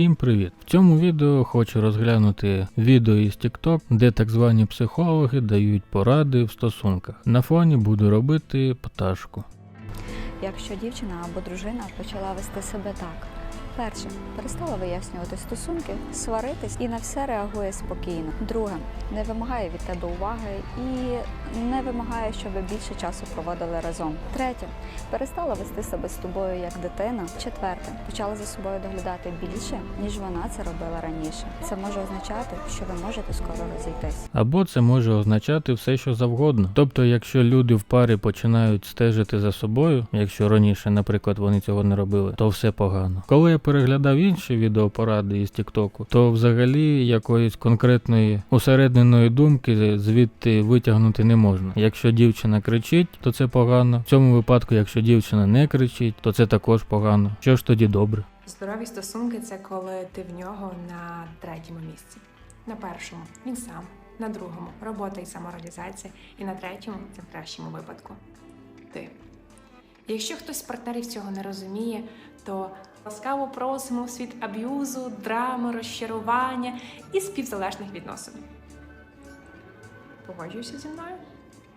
Всім привіт! В цьому відео хочу розглянути відео із TikTok, де так звані психологи дають поради в стосунках. На фоні буду робити пташку. Якщо дівчина або дружина почала вести себе так. Перше, перестала вияснювати стосунки, сваритись і на все реагує спокійно. Друге, не вимагає від тебе уваги і не вимагає, щоб ви більше часу проводили разом. Третє, перестала вести себе з тобою як дитина. Четверте, почала за собою доглядати більше, ніж вона це робила раніше. Це може означати, що ви можете скоро розійтись. Або це може означати все, що завгодно. Тобто, якщо люди в парі починають стежити за собою, якщо раніше, наприклад, вони цього не робили, то все погано. Коли я переглядав інші відеопоради із Тіктоку, то взагалі якоїсь конкретної усередненої думки звідти витягнути не можна. Якщо дівчина кричить, то це погано. В цьому випадку, якщо дівчина не кричить, то це також погано. Що ж тоді добре? Здорові стосунки це коли ти в нього на третьому місці. На першому він сам, на другому робота і самореалізація, і на третьому це в кращому випадку ти. Якщо хтось з партнерів цього не розуміє, то ласкаво просимо в світ аб'юзу, драми, розчарування і співзалежних відносин. Погоджуєшся зі мною?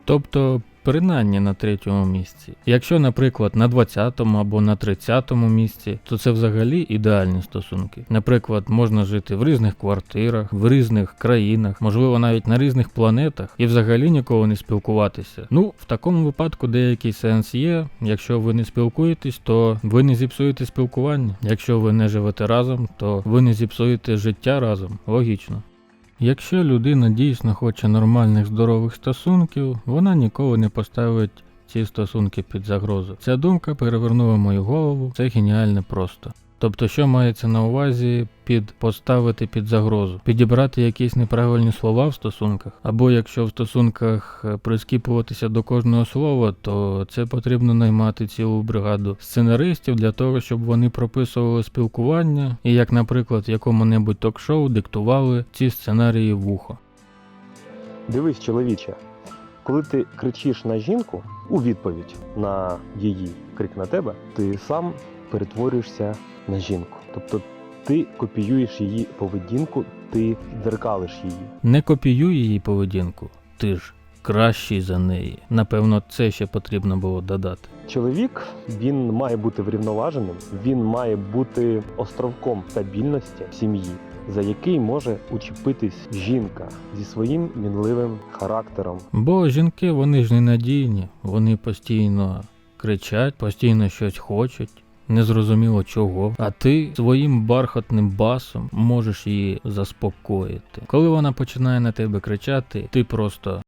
Тобто, принаймні на третьому місці. Якщо, наприклад, на 20-му або на 30-му місці, то це взагалі ідеальні стосунки. Наприклад, можна жити в різних квартирах, в різних країнах, можливо, навіть на різних планетах, і взагалі ніколи не спілкуватися. Ну, в такому випадку деякий сенс є. Якщо ви не спілкуєтесь, то ви не зіпсуєте спілкування. Якщо ви не живете разом, то ви не зіпсуєте життя разом. Логічно. Якщо людина дійсно хоче нормальних здорових стосунків, вона ніколи не поставить ці стосунки під загрозу. Ця думка перевернула мою голову, це геніально просто. Тобто, що мається на увазі під поставити під загрозу, підібрати якісь неправильні слова в стосунках, або якщо в стосунках е, прискіпуватися до кожного слова, то це потрібно наймати цілу бригаду сценаристів для того, щоб вони прописували спілкування і, як, наприклад, якому-небудь ток-шоу диктували ці сценарії в ухо. Дивись, чоловіче, коли ти кричиш на жінку у відповідь на її крик на тебе, ти сам перетворюєшся на жінку. Тобто ти копіюєш її поведінку, ти дзеркалиш її. Не копіюй її поведінку, ти ж кращий за неї. Напевно, це ще потрібно було додати. Чоловік він має бути врівноваженим, він має бути островком стабільності сім'ї, за який може учепитись жінка зі своїм мінливим характером, Бо жінки вони ж ненадійні, вони постійно кричать, постійно щось хочуть. Незрозуміло чого, а ти своїм бархатним басом можеш її заспокоїти. Коли вона починає на тебе кричати, ти просто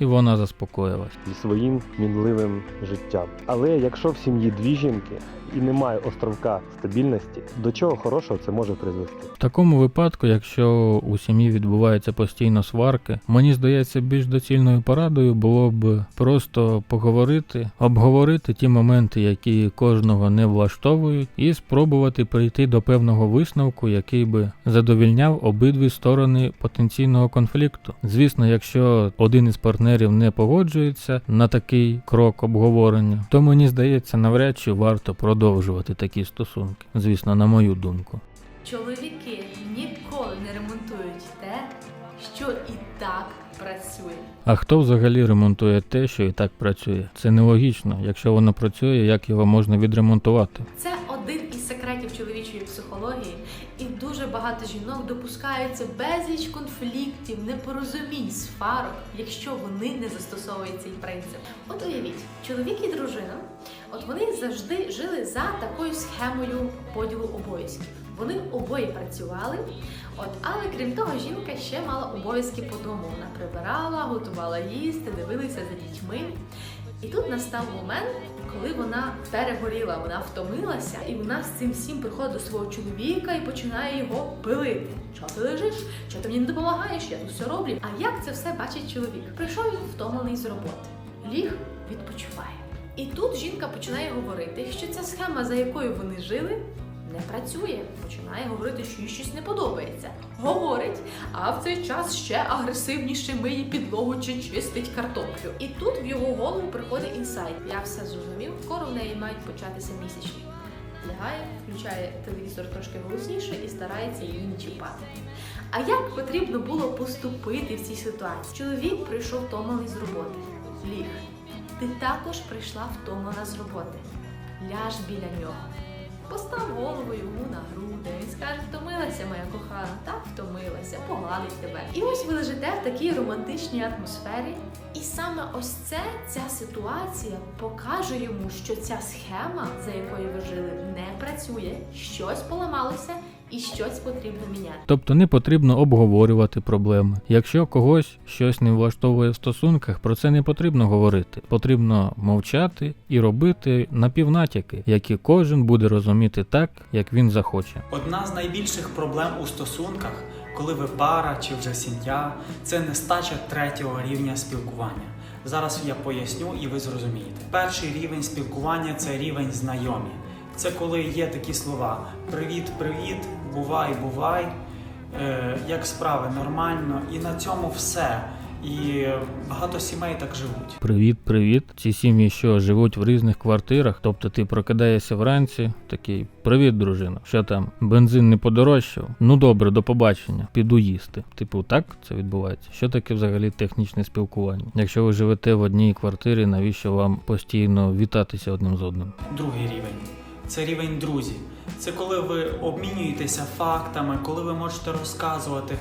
і вона заспокоїлась. зі своїм мінливим життям. Але якщо в сім'ї дві жінки і немає островка стабільності, до чого хорошого це може призвести? В такому випадку, якщо у сім'ї відбуваються постійно сварки, мені здається, більш доцільною порадою було б просто поговорити, обговорити ті моменти, які кожного не влаштовують, і спробувати прийти до певного висновку, який би задовільняв обидві сторони потенційного конфлікту. Звісно, якщо один із партнерів не погоджується на такий крок обговорення, то мені здається, навряд чи варто продовжувати такі стосунки. Звісно, на мою думку. Чоловіки ніколи не ремонтують те, що і так працює. А хто взагалі ремонтує те, що і так працює? Це нелогічно. Якщо воно працює, як його можна відремонтувати? Це один секретів чоловічої психології, і дуже багато жінок допускаються безліч конфліктів, непорозумінь, сварок, якщо вони не застосовують цей принцип. От уявіть, чоловік і дружина, от вони завжди жили за такою схемою поділу обов'язків. Вони обоє працювали, от але крім того, жінка ще мала обов'язки по дому. Вона прибирала, готувала їсти, дивилася за дітьми. І тут настав момент, коли вона перегоріла, вона втомилася, і вона з цим всім приходить до свого чоловіка і починає його пилити. Чого ти лежиш? Що ти мені не допомагаєш? Я тут все роблю. А як це все бачить чоловік? Прийшов він втомлений з роботи, ліг, відпочиває. І тут жінка починає говорити, що ця схема, за якою вони жили, не працює. Починає говорити, що їй щось не подобається. Говорить, а в цей час ще агресивніше миє підлогу чи чистить картоплю. І тут в його голову приходить інсайт. Я все зрозумів, скоро в неї мають початися місячні. лягає, включає телевізор трошки голосніше і старається її не чіпати. А як потрібно було поступити в цій ситуації? Чоловік прийшов втомлений з роботи. Ліг. Ти також прийшла втомлена з роботи. Ляж біля нього. Постав голову йому на груди. Він скаже, втомилася моя кохана, так втомилася, погладить тебе. І ось ви лежите в такій романтичній атмосфері. І саме ось це, ця ситуація покаже йому, що ця схема, за якою ви жили, не працює, щось поламалося і щось потрібно міняти. Тобто не потрібно обговорювати проблеми. Якщо когось щось не влаштовує в стосунках, про це не потрібно говорити. Потрібно мовчати і робити напівнатяки, які кожен буде розуміти так, як він захоче. Одна з найбільших проблем у стосунках, коли ви пара чи вже сім'я, це нестача третього рівня спілкування. Зараз я поясню і ви зрозумієте. Перший рівень спілкування це рівень знайомі. Це коли є такі слова: Привіт, привіт, бувай, бувай, е, як справи нормально, і на цьому все. І багато сімей так живуть. Привіт, привіт. Ці сім'ї, що живуть в різних квартирах, тобто ти прокидаєшся вранці, такий привіт, дружина. Що там, бензин не подорожчав? Ну добре, до побачення, піду їсти. Типу, так це відбувається. Що таке взагалі технічне спілкування? Якщо ви живете в одній квартирі, навіщо вам постійно вітатися одним з одним? Другий рівень це рівень друзі. Це коли ви обмінюєтеся фактами, коли ви можете розказувати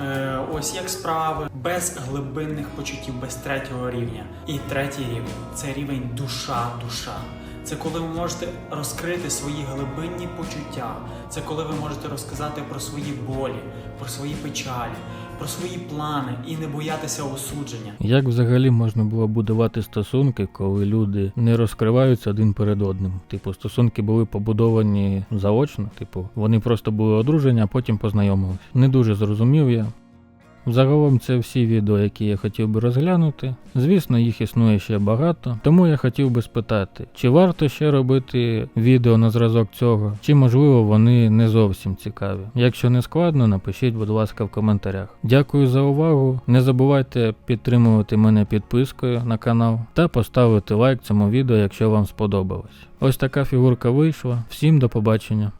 е, ось як справи, без глибинних почуттів, без третього рівня. І третій рівень це рівень душа-душа. Це коли ви можете розкрити свої глибинні почуття. Це коли ви можете розказати про свої болі, про свої печалі, про свої плани і не боятися осудження. Як взагалі можна було будувати стосунки, коли люди не розкриваються один перед одним? Типу, стосунки були побудовані заочно, типу, вони просто були одружені, а потім познайомились. Не дуже зрозумів я. Загалом це всі відео, які я хотів би розглянути. Звісно, їх існує ще багато, тому я хотів би спитати, чи варто ще робити відео на зразок цього, чи можливо вони не зовсім цікаві. Якщо не складно, напишіть, будь ласка, в коментарях. Дякую за увагу. Не забувайте підтримувати мене підпискою на канал та поставити лайк цьому відео, якщо вам сподобалось. Ось така фігурка вийшла. Всім до побачення.